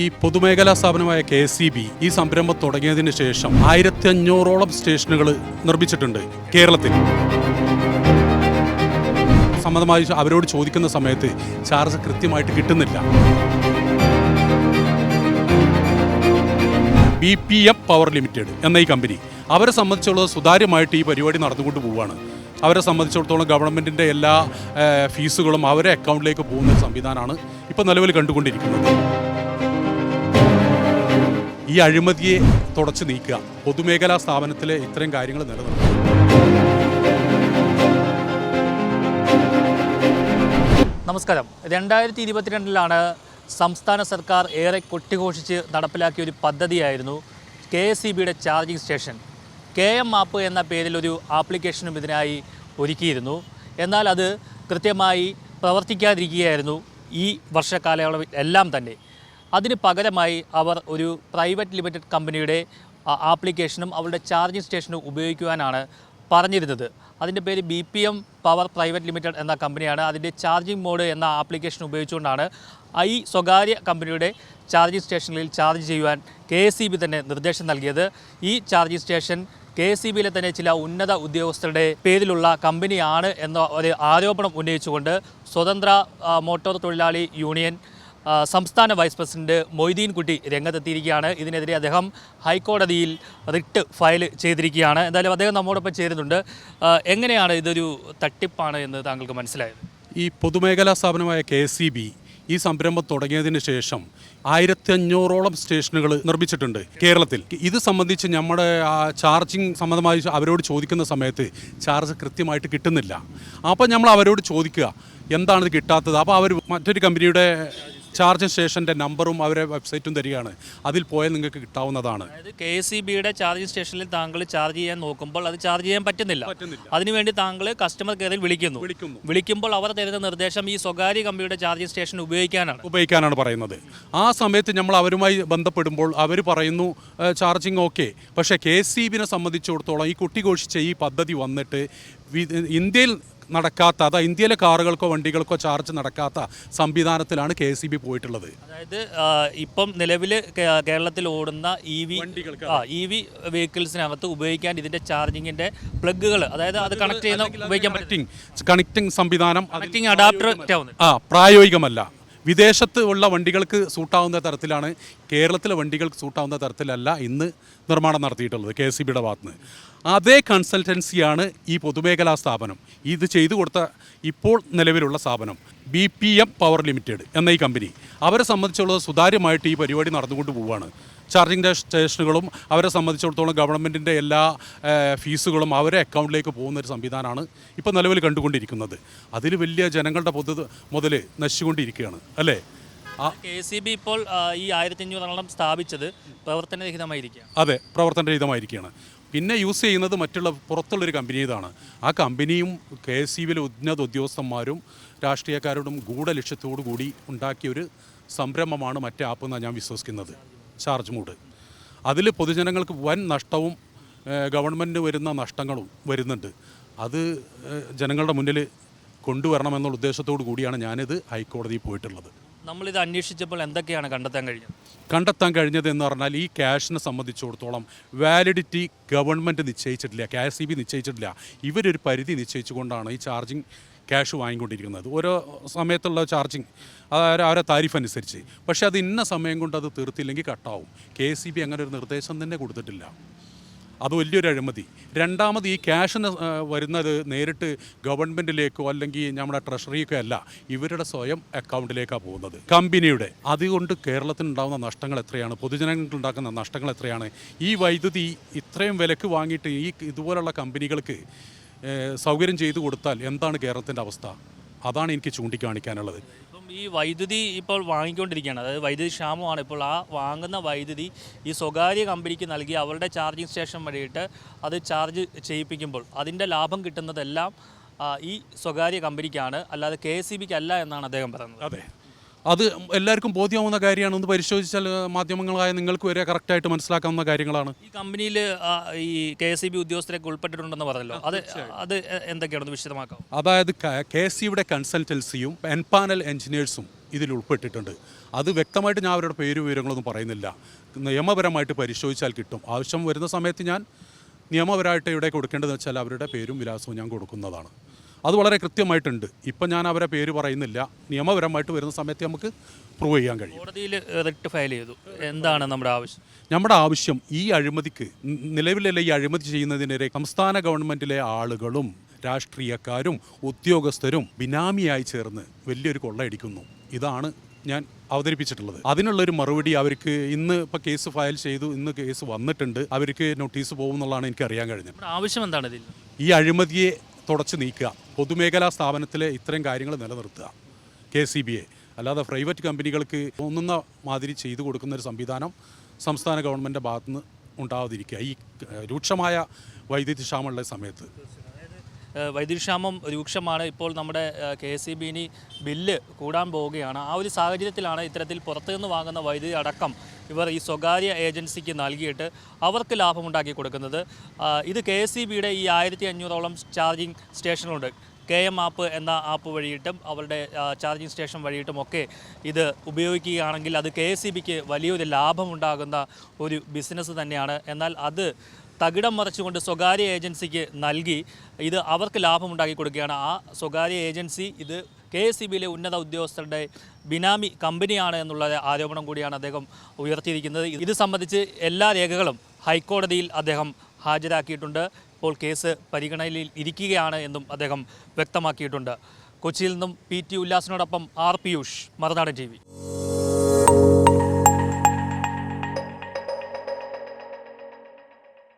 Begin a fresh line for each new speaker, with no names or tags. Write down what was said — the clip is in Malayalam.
ഈ പൊതുമേഖലാ സ്ഥാപനമായ കെ സി ബി ഈ സംരംഭം തുടങ്ങിയതിന് ശേഷം ആയിരത്തി അഞ്ഞൂറോളം സ്റ്റേഷനുകൾ നിർമ്മിച്ചിട്ടുണ്ട് കേരളത്തിൽ. സമ്മതമായി അവരോട് ചോദിക്കുന്ന സമയത്ത് ചാർജ് കൃത്യമായിട്ട് കിട്ടുന്നില്ല. B P M power limited എന്ന ഈ കമ്പനി അവരെ സംബന്ധിച്ചുള്ളത് സുതാര്യമായിട്ട് ഈ പരിപാടി നടന്നുകൊണ്ട് പോവുകയാണ്. അവരെ സംബന്ധിച്ചിടത്തോളം ഗവൺമെന്റിന്റെ എല്ലാ ഫീസുകളും അവരെ അക്കൗണ്ടിലേക്ക് പോകുന്ന സംവിധാനമാണ് ഇപ്പോൾ നിലവിൽ കണ്ടുകൊണ്ടിരിക്കുന്നത്. ഈ അഴിമതിയെ തുടച്ചു നീക്കുക. പൊതുമേഖലാ സ്ഥാപനത്തിലെ ഇത്തരം കാര്യങ്ങൾ നിലനിർത്തുക.
നമസ്കാരം. രണ്ടായിരത്തി ഇരുപത്തിരണ്ടിലാണ് സംസ്ഥാന സർക്കാർ ഏറെ കൊട്ടിഘോഷിച്ച് നടപ്പിലാക്കിയ ഒരു പദ്ധതിയായിരുന്നു കെ എസ് സി ബിയുടെ charging station. K M map എന്ന പേരിൽ ഒരു ആപ്ലിക്കേഷനും ഇതിനായി ഒരുക്കിയിരുന്നു. എന്നാൽ അത് കൃത്യമായി പ്രവർത്തിക്കാതിരിക്കുകയായിരുന്നു ഈ വർഷക്കാലയളവിൽ എല്ലാം തന്നെ. അതിന് പകരമായി അവർ ഒരു പ്രൈവറ്റ് ലിമിറ്റഡ് കമ്പനിയുടെ ആപ്ലിക്കേഷനും അവരുടെ ചാർജിങ് സ്റ്റേഷനും ഉപയോഗിക്കുവാനാണ് പറഞ്ഞിരുന്നത്. അതിന്റെ പേര് B P M power private limited എന്ന കമ്പനിയാണ്. അതിന്റെ ചാർജിംഗ് മോഡ് എന്ന ആപ്ലിക്കേഷൻ ഉപയോഗിച്ചുകൊണ്ടാണ് ഐ സ്വകാര്യ കമ്പനിയുടെ ചാർജിംഗ് സ്റ്റേഷനുകളിൽ ചാർജ് ചെയ്യുവാൻ കെ എസ് തന്നെ നിർദ്ദേശം നൽകിയത്. ഈ ചാർജിംഗ് സ്റ്റേഷൻ കെ എസ് ബിയിലെ തന്നെ ചില ഉന്നത ഉദ്യോഗസ്ഥരുടെ പേരിലുള്ള കമ്പനിയാണ് എന്ന ഒരു ആരോപണം ഉന്നയിച്ചുകൊണ്ട് സ്വതന്ത്ര മോട്ടോർ തൊഴിലാളി യൂണിയൻ സംസ്ഥാന വൈസ് പ്രസിഡന്റ് മൊയ്തീൻ കുട്ടി രംഗത്തെത്തിയിരിക്കുകയാണ്. ഇതിനെതിരെ അദ്ദേഹം ഹൈക്കോടതിയിൽ റിട്ട് ഫയൽ ചെയ്തിരിക്കുകയാണ്. എന്തായാലും അദ്ദേഹം നമ്മോടൊപ്പം ചേരുന്നുണ്ട്. എങ്ങനെയാണ് ഇതൊരു തട്ടിപ്പാണ് എന്ന് താങ്കൾക്ക് മനസ്സിലായത്?
ഈ പൊതുമേഖലാ സ്ഥാപനമായ കെ സി ബി ഈ സംരംഭം തുടങ്ങിയതിന് ശേഷം ആയിരത്തി അഞ്ഞൂറോളം സ്റ്റേഷനുകൾ നിർമ്മിച്ചിട്ടുണ്ട് കേരളത്തിൽ. ഇത് സംബന്ധിച്ച് നമ്മുടെ ആ ചാർജിങ് സംബന്ധമായി അവരോട് ചോദിക്കുന്ന സമയത്ത് ചാർജ് കൃത്യമായിട്ട് കിട്ടുന്നില്ല. അപ്പോൾ നമ്മൾ അവരോട് ചോദിക്കുക എന്താണ് ഇത് കിട്ടാത്തത്? അപ്പോൾ അവർ മറ്റൊരു കമ്പനിയുടെ ചാർജിങ് സ്റ്റേഷന്റെ നമ്പറും അവരെ വെബ്സൈറ്റും തരികയാണ്. അതിൽ പോയാൽ നിങ്ങൾക്ക് കിട്ടാവുന്നതാണ്.
അതായത് കെ എസ് ബിയുടെ ചാർജിംഗ് സ്റ്റേഷനിൽ താങ്കൾ ചാർജ് ചെയ്യാൻ നോക്കുമ്പോൾ അത് ചാർജ് ചെയ്യാൻ പറ്റുന്നില്ല.
പറ്റുന്നില്ല.
അതിനുവേണ്ടി താങ്കൾ കസ്റ്റമർ കെയറിൽ വിളിക്കുന്നു.
വിളിക്കുന്നു.
വിളിക്കുമ്പോൾ അവർ തരുന്ന നിർദ്ദേശം ഈ സ്വകാര്യ കമ്പനിയുടെ ചാർജിങ് സ്റ്റേഷൻ ഉപയോഗിക്കാനാണ്.
ഉപയോഗിക്കാനാണ് പറയുന്നത്. ആ സമയത്ത് നമ്മൾ അവരുമായി ബന്ധപ്പെടുമ്പോൾ അവർ പറയുന്നു ചാർജിങ് ഓക്കെ. പക്ഷേ കെ സി ബിനെ സംബന്ധിച്ചിടത്തോളം ഈ കുട്ടി ഘോഷിച്ച ഈ പദ്ധതി വന്നിട്ട് ഇന്ത്യയിൽ നടക്കാത്ത അതാ ഇന്ത്യയിലെ കാറുകൾക്കോ വണ്ടികൾക്കോ ചാർജ് നടക്കാത്ത സംവിധാനത്തിലാണ് കെ സി ബി പോയിട്ടുള്ളത്.
അതായത് ഇപ്പം നിലവിൽ കേരളത്തിൽ ഓടുന്ന ഇ വി ഇ വി വെഹിക്കിൾസിനകത്ത് ഉപയോഗിക്കാൻ ഇതിന്റെ ചാർജിങ്ങിന്റെ പ്ലഗുകൾ അതായത് അത് കണക്ട് ചെയ്യുന്ന ഉപയോഗിക്കാൻ പറ്റും.
കണക്റ്റിംഗ് കണക്റ്റിംഗ് സംവിധാനം
കണക്റ്റിംഗ് അഡാപ്റ്റർ
ആ പ്രായോഗികമല്ല. വിദേശത്ത് ഉള്ള വണ്ടികൾക്ക് സൂട്ടാവുന്ന തരത്തിലാണ് കേരളത്തിലെ വണ്ടികൾക്ക് സൂട്ടാവുന്ന തരത്തിലല്ല ഇന്ന് നിർമ്മാണം നടത്തിയിട്ടുള്ളത് കെ സി ബിയുടെ ഭാഗത്തുനിന്ന്. അതേ കൺസൾട്ടൻസിയാണ് ഈ പൊതുമേഖലാ സ്ഥാപനം. ഇത് ചെയ്തു കൊടുത്ത ഇപ്പോൾ നിലവിലുള്ള സ്ഥാപനം B P M power limited എന്ന ഈ കമ്പനി. അവരെ സംബന്ധിച്ചുള്ളത് സുതാര്യമായിട്ട് ഈ പരിപാടി നടന്നുകൊണ്ട് പോവുകയാണ്. ചാർജിങ് സ്റ്റേഷനുകളും അവരെ സംബന്ധിച്ചിടത്തോളം ഗവൺമെന്റിന്റെ എല്ലാ ഫീസുകളും അവരെ അക്കൗണ്ടിലേക്ക് പോകുന്ന ഒരു സംവിധാനമാണ് ഇപ്പോൾ നിലവിൽ കണ്ടുകൊണ്ടിരിക്കുന്നത്. അതിൽ വലിയ ജനങ്ങളുടെ പൊതു മുതൽ നശിച്ചുകൊണ്ടിരിക്കുകയാണ് അല്ലേ?
കെ സി ബി ഇപ്പോൾ ഈ ആയിരത്തി അഞ്ഞൂറെണ്ണം സ്ഥാപിച്ചത് പ്രവർത്തനരഹിതമായിരിക്കുക
അതെ പ്രവർത്തനരഹിതമായിരിക്കുകയാണ്. പിന്നെ യൂസ് ചെയ്യുന്നത് മറ്റുള്ള പുറത്തുള്ളൊരു കമ്പനി ഇതാണ്. ആ കമ്പനിയും കെ എസ് സി ബിയിലെ ഉന്നത ഉദ്യോഗസ്ഥന്മാരും രാഷ്ട്രീയക്കാരോടും ഗൂഢലക്ഷ്യത്തോടു കൂടി ഉണ്ടാക്കിയൊരു സംരംഭമാണ് മറ്റേ ആപ്പ് എന്നാണ് ഞാൻ വിശ്വസിക്കുന്നത്. ചാർജ് മൂഡ് അതിൽ പൊതുജനങ്ങൾക്ക് വൻ നഷ്ടവും ഗവൺമെന്റ് ഗവൺമെന്റിന് വരുന്ന നഷ്ടങ്ങളും വരുന്നുണ്ട്. അത് ജനങ്ങളുടെ മുന്നിൽ കൊണ്ടുവരണമെന്നുള്ള ഉദ്ദേശത്തോടു കൂടിയാണ് ഞാനിത് ഹൈക്കോടതിയിൽ പോയിട്ടുള്ളത്.
നമ്മളിത് അന്വേഷിച്ചപ്പോൾ എന്തൊക്കെയാണ് കണ്ടെത്താൻ കഴിഞ്ഞത്?
കണ്ടെത്താൻ കഴിഞ്ഞത് എന്ന് പറഞ്ഞാൽ ഈ ക്യാഷിനെ സംബന്ധിച്ചിടത്തോളം വാലിഡിറ്റി ഗവൺമെന്റ് നിശ്ചയിച്ചിട്ടില്ല കെ എസ് ഇ ബി നിശ്ചയിച്ചിട്ടില്ല. ഇവരൊരു പരിധി നിശ്ചയിച്ചുകൊണ്ടാണ് ഈ ചാർജിങ് ക്യാഷ് വാങ്ങിക്കൊണ്ടിരിക്കുന്നത്. ഓരോ സമയത്തുള്ള ചാർജിങ് അതായത് അവരെ താരിഫ് അനുസരിച്ച്. പക്ഷേ അത് ഇന്ന സമയം കൊണ്ട് അത് തീർത്തില്ലെങ്കിൽ കട്ടാവും. കെ എസ് സി ബി അങ്ങനെ ഒരു നിർദ്ദേശം തന്നെ കൊടുത്തിട്ടില്ല. അത് വലിയൊരു അഴിമതി. രണ്ടാമത് ഈ ക്യാഷ് വരുന്നത് നേരിട്ട് ഗവൺമെന്റിലേക്കോ അല്ലെങ്കിൽ നമ്മുടെ ട്രഷറിക്കോ അല്ല ഇവരുടെ സ്വയം അക്കൗണ്ടിലേക്കാണ് പോകുന്നത്. കമ്പനിയുടെ അതുകൊണ്ട് കേരളത്തിനുണ്ടാകുന്ന നഷ്ടങ്ങൾ എത്രയാണ് പൊതുജനങ്ങൾക്ക് ഉണ്ടാക്കുന്ന നഷ്ടങ്ങൾ എത്രയാണ് ഈ വൈദ്യുതി ഇത്രയും വിലക്ക് വാങ്ങിയിട്ട് ഈ ഇതുപോലുള്ള കമ്പനികൾക്ക് സൗകര്യം ചെയ്തു കൊടുത്താൽ എന്താണ് കേരളത്തിന്റെ അവസ്ഥ? അതാണ് എനിക്ക് ചൂണ്ടിക്കാണിക്കാനുള്ളത്.
ഈ വൈദ്യുതി ഇപ്പോൾ വാങ്ങിക്കൊണ്ടിരിക്കുകയാണ്. അതായത് വൈദ്യുതി ക്ഷാമമാണ്. ഇപ്പോൾ ആ വാങ്ങുന്ന വൈദ്യുതി ഈ സ്വകാര്യ കമ്പനിക്ക് നൽകി അവരുടെ ചാർജിങ് സ്റ്റേഷൻ വഴിയിട്ട് അത് ചാർജ് ചെയ്യിപ്പിക്കുമ്പോൾ അതിന്റെ ലാഭം കിട്ടുന്നതെല്ലാം ഈ സ്വകാര്യ കമ്പനിക്കാണ്. അല്ലാതെ കെ എസ് സി ബിക്ക് അല്ല എന്നാണ് അദ്ദേഹം പറയുന്നത്.
അതെ. അത് എല്ലാവർക്കും ബോധ്യമാവുന്ന കാര്യമാണ്. ഒന്ന് പരിശോധിച്ചാൽ മാധ്യമങ്ങളായ നിങ്ങൾക്ക് വരെ കറക്റ്റായിട്ട് മനസ്സിലാക്കാവുന്ന കാര്യങ്ങളാണ്.
ഈ കമ്പനിയിൽ ഈ കെ എസ് ഇ ബി ഉദ്യോഗസ്ഥരൊക്കെ ഉൾപ്പെട്ടിട്ടുണ്ടെന്ന് പറഞ്ഞല്ലോ. അത് അത് എന്തൊക്കെയാണ്? വിശദമാക്കാം
അതായത് കെ എസ് സിയുടെ കൺസൾട്ടൻസിയും എൻപാനൽ എഞ്ചിനീയേഴ്സും ഇതിൽ ഉൾപ്പെട്ടിട്ടുണ്ട്. അത് വ്യക്തമായിട്ട് ഞാൻ അവരുടെ പേര് വിവരങ്ങളൊന്നും പറയുന്നില്ല. നിയമപരമായിട്ട് പരിശോധിച്ചാൽ കിട്ടും. ആവശ്യം വരുന്ന സമയത്ത് ഞാൻ നിയമപരമായിട്ട് ഇവിടെ കൊടുക്കേണ്ടതെന്ന് വെച്ചാൽ അവരുടെ പേരും വിലാസവും ഞാൻ കൊടുക്കുന്നതാണ്. അത് വളരെ കൃത്യമായിട്ടുണ്ട്. ഇപ്പം ഞാൻ അവരെ പേര് പറയുന്നില്ല. നിയമപരമായിട്ട് വരുന്ന സമയത്ത് നമുക്ക് പ്രൂവ് ചെയ്യാൻ കഴിയും.
കോടതിയിൽ റിട്ട് ഫയൽ ചെയ്തു. എന്താണ് നമ്മുടെ ആവശ്യം?
നമ്മുടെ ആവശ്യം ഈ അഴിമതിക്ക് നിലവിലുള്ള ഈ അഴിമതി ചെയ്യുന്നതിനെതിരെ സംസ്ഥാന ഗവൺമെന്റിലെ ആളുകളും രാഷ്ട്രീയക്കാരും ഉദ്യോഗസ്ഥരും ബിനാമിയായി ചേർന്ന് വലിയൊരു കൊള്ളയടിക്കുന്നു ഇതാണ് ഞാൻ അവതരിപ്പിച്ചിട്ടുള്ളത്. അതിനുള്ളൊരു മറുപടി അവർക്ക് ഇന്ന് ഇപ്പോൾ കേസ് ഫയൽ ചെയ്തു ഇന്ന് കേസ് വന്നിട്ടുണ്ട്. അവർക്ക് നോട്ടീസ് പോകും എന്നുള്ളതാണ് എനിക്ക് അറിയാൻ കഴിഞ്ഞത്
ആവശ്യം എന്താണ് ഇതിൽ?
ഈ അഴിമതിയെ തുടച്ചു നീക്കുക. പൊതുമേഖലാ സ്ഥാപനത്തിലെ ഇത്തരം കാര്യങ്ങൾ നിലനിർത്തുക. K C B A. അല്ലാതെ പ്രൈവറ്റ് കമ്പനികൾക്ക് തോന്നുന്ന മാതിരി ചെയ്തു കൊടുക്കുന്ന ഒരു സംവിധാനം സംസ്ഥാന ഗവൺമെന്റിന്റെ ഭാഗത്തുനിന്ന് ഉണ്ടാവാതിരിക്കുക. ഈ രൂക്ഷമായ വൈദ്യുതി ക്ഷാമമുള്ള സമയത്ത്.
വൈദ്യുതിക്ഷാമം രൂക്ഷമാണ്. ഇപ്പോൾ നമ്മുടെ കെ എസ് സി ബിനി ബില്ല് കൂടാൻ പോവുകയാണ്. ആ ഒരു സാഹചര്യത്തിലാണ് ഇത്തരത്തിൽ പുറത്തുനിന്ന് വാങ്ങുന്ന വൈദ്യുതി അടക്കം ഇവർ ഈ സ്വകാര്യ ഏജൻസിക്ക് നൽകിയിട്ട് അവർക്ക് ലാഭമുണ്ടാക്കി കൊടുക്കുന്നത്. ഇത് കെ എസ് സി ബിയുടെ ഈ ആയിരത്തി അഞ്ഞൂറോളം ചാർജിങ് സ്റ്റേഷനുണ്ട് കെ എം ആപ്പ് എന്ന ആപ്പ് വഴിയിട്ടും അവരുടെ ചാർജിങ് സ്റ്റേഷൻ വഴിയിട്ടും ഒക്കെ ഇത് ഉപയോഗിക്കുകയാണെങ്കിൽ അത് കെ എസ് സി ബിക്ക് വലിയൊരു ലാഭമുണ്ടാകുന്ന ഒരു ബിസിനസ് തന്നെയാണ്. എന്നാൽ അത് തകിടം മറിച്ചുകൊണ്ട് സ്വകാര്യ ഏജൻസിക്ക് നൽകി. ഇത് അവർക്ക് ലാഭമുണ്ടാക്കി കൊടുക്കുകയാണ്. ആ സ്വകാര്യ ഏജൻസി ഇത് കെ എസ് സി ബിയിലെ ഉന്നത ഉദ്യോഗസ്ഥരുടെ ബിനാമി കമ്പനിയാണ് എന്നുള്ള ആരോപണം കൂടിയാണ് അദ്ദേഹം ഉയർത്തിയിരിക്കുന്നത്. ഇത് സംബന്ധിച്ച് എല്ലാ രേഖകളും ഹൈക്കോടതിയിൽ അദ്ദേഹം ഹാജരാക്കിയിട്ടുണ്ട്. ഇപ്പോൾ കേസ് പരിഗണനയിൽ ഇരിക്കുകയാണ് എന്നും അദ്ദേഹം വ്യക്തമാക്കിയിട്ടുണ്ട്. കൊച്ചിയിൽ നിന്നും പി ടി ഉല്ലാസിനോടൊപ്പം ആർ പിയൂഷ് മറുനാടൻ ടി